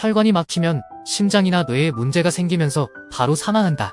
혈관이 막히면 심장이나 뇌에 문제가 생기면서 바로 사망한다.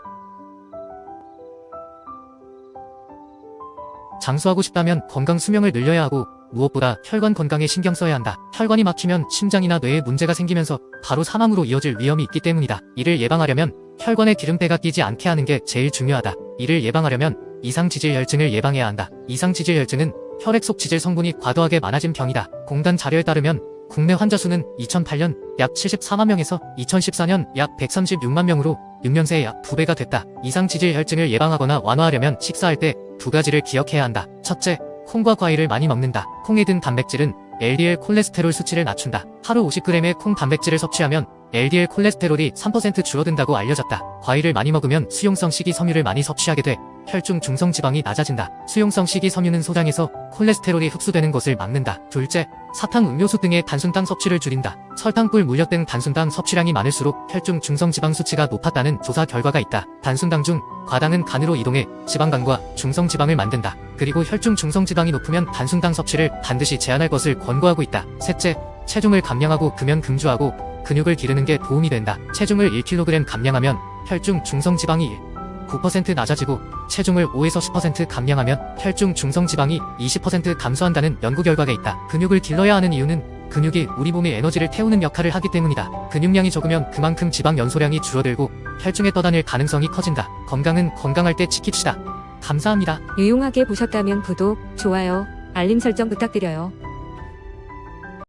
장수하고 싶다면 건강 수명을 늘려야 하고 무엇보다 혈관 건강에 신경 써야 한다. 혈관이 막히면 심장이나 뇌에 문제가 생기면서 바로 사망으로 이어질 위험이 있기 때문이다. 이를 예방하려면 혈관에 기름때가 끼지 않게 하는 게 제일 중요하다. 이를 예방하려면 이상지질혈증을 예방해야 한다. 이상지질혈증은 혈액 속 지질 성분이 과도하게 많아진 병이다. 공단 자료에 따르면 국내 환자 수는 2008년 약 74만 명에서 2014년 약 136만 명으로 6년 새에 약 2배가 됐다. 이상 지질 혈증을 예방하거나 완화하려면 식사할 때 두 가지를 기억해야 한다. 첫째, 콩과 과일을 많이 먹는다. 콩에 든 단백질은 LDL 콜레스테롤 수치를 낮춘다. 하루 50g의 콩 단백질을 섭취하면 LDL 콜레스테롤이 3% 줄어든다고 알려졌다. 과일을 많이 먹으면 수용성 식이섬유를 많이 섭취하게 돼 혈중 중성 지방이 낮아진다. 수용성 식이섬유는 소장에서 콜레스테롤이 흡수되는 것을 막는다. 둘째, 사탕, 음료수 등의 단순당 섭취를 줄인다. 설탕, 꿀, 물엿 등 단순당 섭취량이 많을수록 혈중 중성 지방 수치가 높았다는 조사 결과가 있다. 단순당 중 과당은 간으로 이동해 지방간과 중성 지방을 만든다. 그리고 혈중 중성 지방이 높으면 단순당 섭취를 반드시 제한할 것을 권고하고 있다. 셋째, 체중을 감량하고 금연 금주하고 근육을 기르는 게 도움이 된다. 체중을 1kg 감량하면 혈중 중성 지방이 9% 낮아지고 체중을 5에서 10% 감량하면 혈중 중성 지방이 20% 감소한다는 연구 결과가 있다. 근육을 길러야 하는 이유는 근육이 우리 몸의 에너지를 태우는 역할을 하기 때문이다. 근육량이 적으면 그만큼 지방 연소량이 줄어들고 혈중에 떠다닐 가능성이 커진다. 건강은 건강할 때 지킵시다. 감사합니다. 유용하게 보셨다면 구독, 좋아요, 알림 설정 부탁드려요.